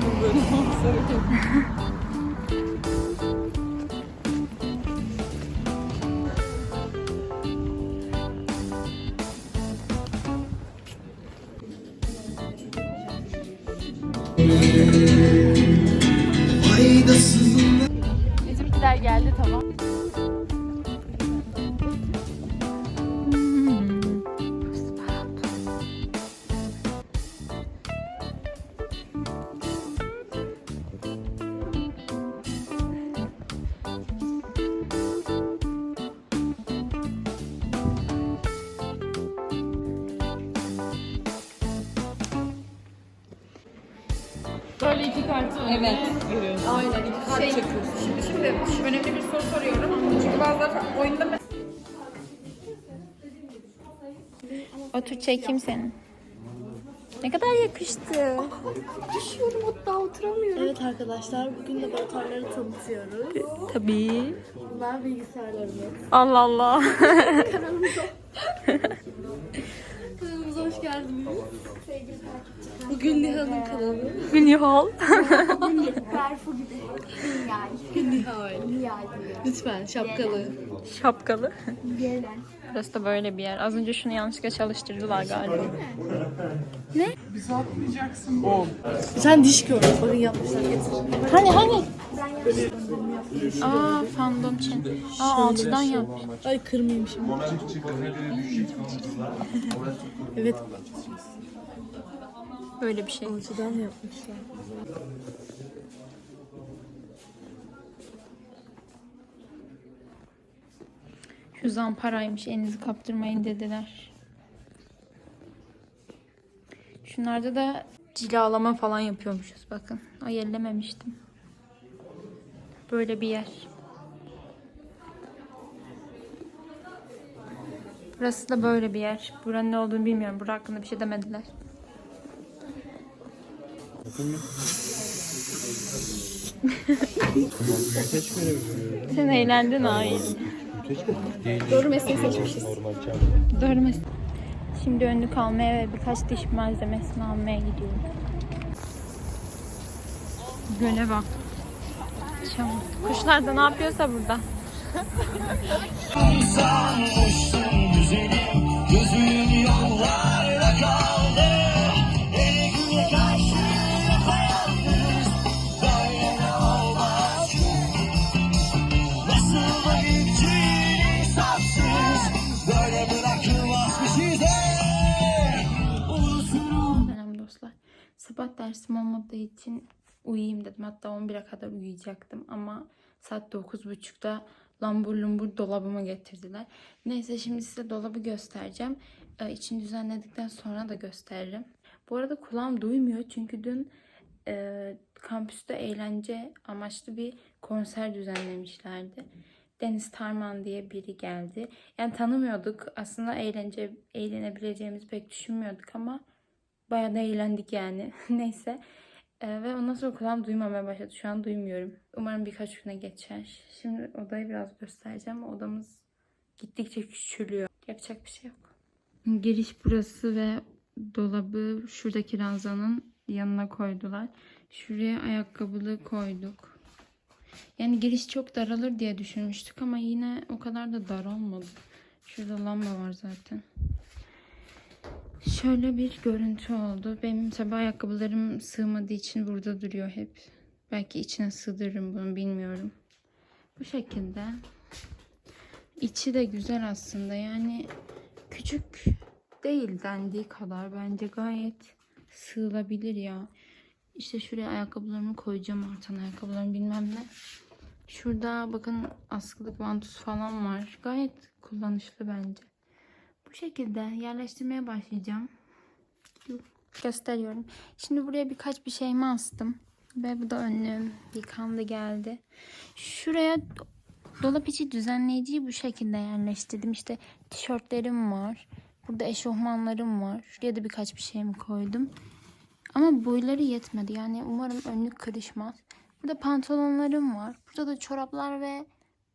gördüm böyle. Bizimkiler geldi tamam. Böyle iki kartı Evet. Aynen iki kart çekiyorsun. Şimdi, şimdi önemli bir soru soruyorum. Çünkü bazıları oyunda mesela Otur çekeyim seni. Ne kadar yakıştı. düşüyorum hatta oturamıyorum. Evet arkadaşlar bugün laboratuvarları tanıtıyoruz. Tabii. Bunlar bilgisayarlarımız. Allah Allah. Kanalımıza hoş geldiniz. Bugün Nihal'ın kanalı. Nihal. Berfu gibi. Nihal. Nihal. Nihal. Lütfen şapkalı. Şapkalı. Gelen. Burası da böyle bir yer. Az önce şunu yanlışlıkla çalıştırdılar galiba. Sen diş gördün. Bakın yapmışlar. Hani hani? Aa fandom çin. Aa altıdan yapmış. Ay kırmayayım şimdi. evet Böyle bir şey. alçıdan yapmışlar. Şu zamparaymış elinizi kaptırmayın dediler. Şunlarda da cilalama falan yapıyormuşuz bakın. Ay ellememiştim. Böyle bir yer. Burası da böyle bir yer. Buranın ne olduğunu bilmiyorum. Bura hakkında bir şey demediler. Sen eğlendin hayır. Doğru mesleği seçmişiz. Doğru mes- Şimdi önlük almaya ve birkaç diş malzemesini almaya gidiyorum. Göle bak. Çamur. Kuşlar da ne yapıyorsa burada. Selam dostlar. Sabah dersim olmadığı için uyuyayım dedim. Hatta 11'e kadar uyuyacaktım ama saat 9.30'da lambur lumbur dolabımı getirdiler. Neyse şimdi size dolabı göstereceğim. Ee, içini düzenledikten sonra da gösteririm. Bu arada kulağım duymuyor çünkü dün e, kampüste eğlence amaçlı bir konser düzenlemişlerdi. Deniz Tarman diye biri geldi. Yani tanımıyorduk. Aslında eğlence eğlenebileceğimizi pek düşünmüyorduk ama bayağı da eğlendik yani. Neyse. Ee, ve ondan sonra kulağım duymamaya başladı. Şu an duymuyorum. Umarım birkaç güne geçer. Şimdi odayı biraz göstereceğim. Odamız gittikçe küçülüyor. Yapacak bir şey yok. Giriş burası ve dolabı şuradaki ranzanın yanına koydular. Şuraya ayakkabılığı koyduk. Yani giriş çok daralır diye düşünmüştük ama yine o kadar da dar olmadı. Şurada lamba var zaten. Şöyle bir görüntü oldu. Benim tabi ayakkabılarım sığmadığı için burada duruyor hep. Belki içine sığdırırım bunu bilmiyorum. Bu şekilde. İçi de güzel aslında. Yani küçük değil dendiği kadar. Bence gayet sığılabilir ya. İşte şuraya ayakkabılarımı koyacağım artan ayakkabılarımı bilmem ne. Şurada bakın askılık vantus falan var. Gayet kullanışlı bence. Bu şekilde yerleştirmeye başlayacağım. Gösteriyorum. Şimdi buraya birkaç bir şeyimi astım. Ve bu da önlüğüm yıkandı geldi. Şuraya dolap içi düzenleyiciyi bu şekilde yerleştirdim. İşte tişörtlerim var. Burada eşofmanlarım var. Şuraya da birkaç bir şeyimi koydum. Ama boyları yetmedi. Yani umarım önlük kırışmaz. Burada pantolonlarım var. Burada da çoraplar ve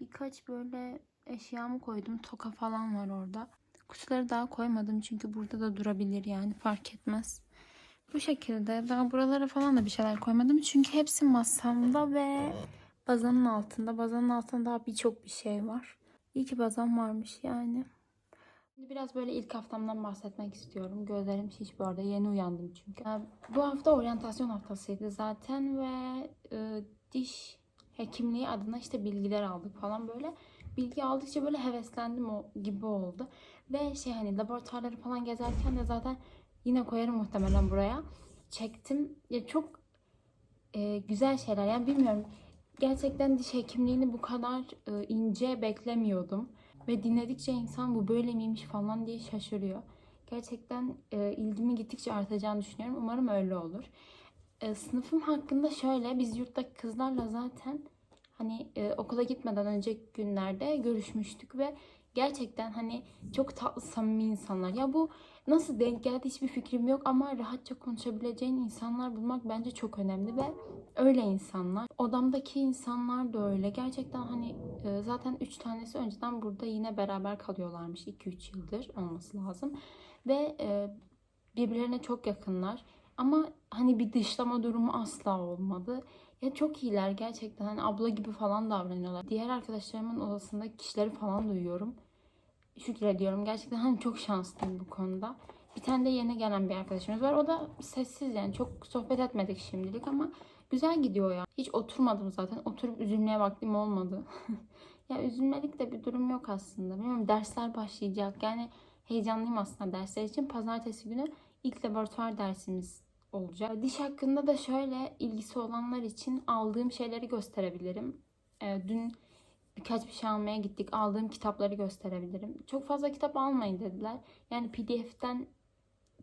birkaç böyle eşyamı koydum. Toka falan var orada. Kutuları daha koymadım çünkü burada da durabilir yani fark etmez. Bu şekilde daha buralara falan da bir şeyler koymadım. Çünkü hepsi masamda ve bazanın altında. Bazanın altında daha birçok bir şey var. İyi ki bazam varmış yani. Şimdi biraz böyle ilk haftamdan bahsetmek istiyorum. Gözlerim şiş bu arada. Yeni uyandım çünkü. Ee, Bu hafta oryantasyon haftasıydı zaten ve e, diş hekimliği adına işte bilgiler aldık falan böyle. Bilgi aldıkça böyle heveslendim o gibi oldu. Ve şey hani laboratuvarları falan gezerken de zaten yine koyarım muhtemelen buraya. Çektim. Ya çok e, güzel şeyler. Yani bilmiyorum. Gerçekten diş hekimliğini bu kadar e, ince beklemiyordum. Ve dinledikçe insan bu böyle miymiş falan diye şaşırıyor. Gerçekten e, ilgimi gittikçe artacağını düşünüyorum. Umarım öyle olur. E, sınıfım hakkında şöyle, biz yurttaki kızlarla zaten hani e, okula gitmeden önceki günlerde görüşmüştük ve gerçekten hani çok tatlı samimi insanlar. Ya bu nasıl denk geldi hiçbir fikrim yok ama rahatça konuşabileceğin insanlar bulmak bence çok önemli ve öyle insanlar. Odamdaki insanlar da öyle. Gerçekten hani e, zaten 3 tanesi önceden burada yine beraber kalıyorlarmış 2-3 yıldır olması lazım. Ve e, birbirlerine çok yakınlar. Ama hani bir dışlama durumu asla olmadı. Ya çok iyiler gerçekten. Hani abla gibi falan davranıyorlar. Diğer arkadaşlarımın odasındaki kişileri falan duyuyorum. Şükrediyorum. Gerçekten hani çok şanslıyım bu konuda. Bir tane de yeni gelen bir arkadaşımız var. O da sessiz yani. Çok sohbet etmedik şimdilik ama güzel gidiyor ya. Hiç oturmadım zaten. Oturup üzülmeye vaktim olmadı. ya üzülmelik de bir durum yok aslında. Bilmiyorum dersler başlayacak. Yani heyecanlıyım aslında dersler için. Pazartesi günü ilk laboratuvar dersimiz olacak. Diş hakkında da şöyle ilgisi olanlar için aldığım şeyleri gösterebilirim. Ee, dün birkaç bir şey almaya gittik. Aldığım kitapları gösterebilirim. Çok fazla kitap almayın dediler. Yani PDF'den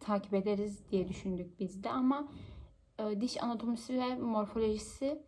takip ederiz diye düşündük biz de ama e, diş anatomisi ve morfolojisi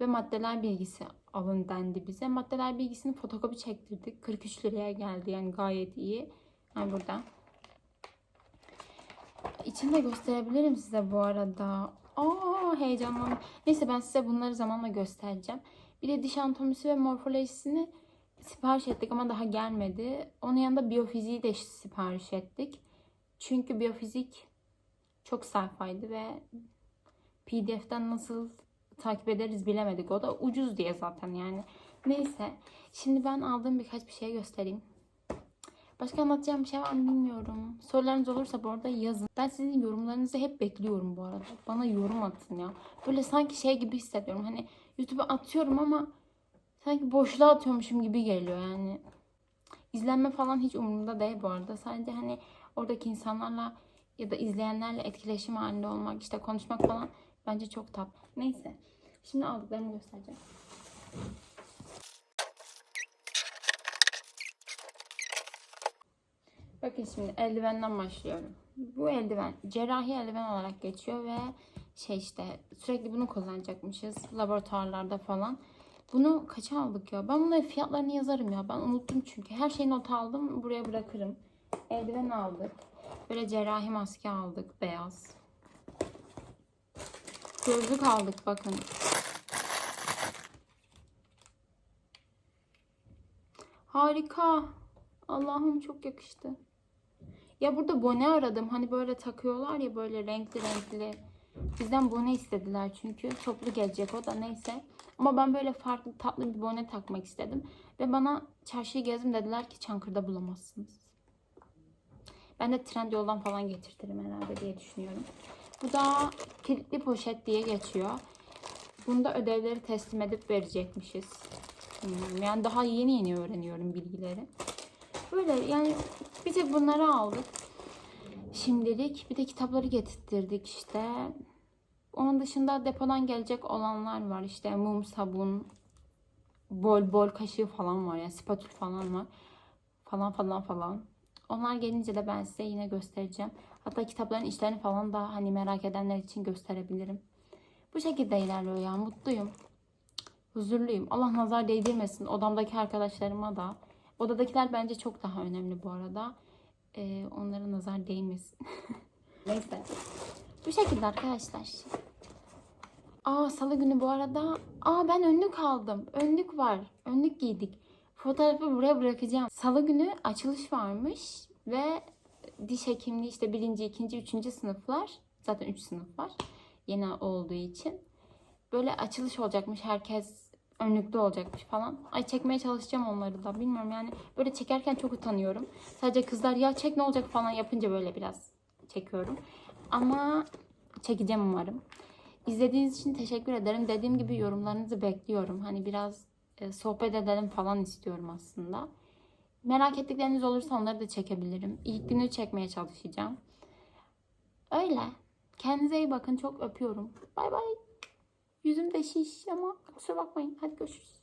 ve maddeler bilgisi alın dendi bize. Maddeler bilgisini fotokopi çektirdik. 43 liraya geldi yani gayet iyi. Yani burada. İçinde gösterebilirim size bu arada. Aa heyecanlandım. Neyse ben size bunları zamanla göstereceğim. Bir de diş anatomisi ve morfolojisini sipariş ettik ama daha gelmedi. Onun yanında biyofiziği de sipariş ettik. Çünkü biyofizik çok sayfaydı ve PDF'den nasıl takip ederiz bilemedik. O da ucuz diye zaten yani. Neyse. Şimdi ben aldığım birkaç bir şey göstereyim. Başka anlatacağım bir şey var mı bilmiyorum. Sorularınız olursa bu arada yazın. Ben sizin yorumlarınızı hep bekliyorum bu arada. Bana yorum atın ya. Böyle sanki şey gibi hissediyorum. Hani YouTube'a atıyorum ama sanki boşluğa atıyormuşum gibi geliyor yani. İzlenme falan hiç umurumda değil bu arada. Sadece hani oradaki insanlarla ya da izleyenlerle etkileşim halinde olmak, işte konuşmak falan bence çok tatlı. Neyse. Şimdi aldıklarımı göstereceğim. Bakın şimdi eldivenden başlıyorum. Bu eldiven cerrahi eldiven olarak geçiyor ve şey işte sürekli bunu kullanacakmışız laboratuvarlarda falan. Bunu kaça aldık ya? Ben bunların fiyatlarını yazarım ya. Ben unuttum çünkü. Her şeyi not aldım. Buraya bırakırım. Eldiven aldık. Böyle cerrahi maske aldık. Beyaz. Gözlük aldık bakın. Harika. Allah'ım çok yakıştı. Ya burada bone aradım. Hani böyle takıyorlar ya böyle renkli renkli. Bizden bone istediler çünkü. Toplu gelecek o da neyse. Ama ben böyle farklı tatlı bir bone takmak istedim. Ve bana çarşıyı gezdim dediler ki Çankırı'da bulamazsınız. Ben de Trendyol'dan falan getirtirim herhalde diye düşünüyorum. Bu da kilitli poşet diye geçiyor. Bunda ödevleri teslim edip verecekmişiz. Bilmiyorum. Yani daha yeni yeni öğreniyorum bilgileri. Böyle yani bir tek bunları aldık. Şimdilik bir de kitapları getirttirdik işte. Onun dışında depodan gelecek olanlar var. İşte mum, sabun, bol bol kaşığı falan var. Yani spatül falan var. Falan falan falan. Onlar gelince de ben size yine göstereceğim. Hatta kitapların içlerini falan da hani merak edenler için gösterebilirim. Bu şekilde ilerliyor ya. Mutluyum. Huzurluyum. Allah nazar değdirmesin. Odamdaki arkadaşlarıma da. Odadakiler bence çok daha önemli bu arada. Ee, onlara nazar değmesin. Neyse. Bu şekilde arkadaşlar. Aa salı günü bu arada. Aa ben önlük aldım. Önlük var. Önlük giydik. Fotoğrafı buraya bırakacağım. Salı günü açılış varmış ve diş hekimliği işte birinci, ikinci, üçüncü sınıflar Zaten 3 sınıf var. Yeni olduğu için. Böyle açılış olacakmış. Herkes önlüklü olacakmış falan. Ay çekmeye çalışacağım onları da. Bilmiyorum yani. Böyle çekerken çok utanıyorum. Sadece kızlar ya çek ne olacak falan yapınca böyle biraz çekiyorum. Ama çekeceğim umarım. İzlediğiniz için teşekkür ederim. Dediğim gibi yorumlarınızı bekliyorum. Hani biraz e, sohbet edelim falan istiyorum aslında. Merak ettikleriniz olursa onları da çekebilirim. İlk günü çekmeye çalışacağım. Öyle. Kendinize iyi bakın. Çok öpüyorum. Bay bay. Yüzüm de şiş ama kusura bakmayın. Hadi görüşürüz.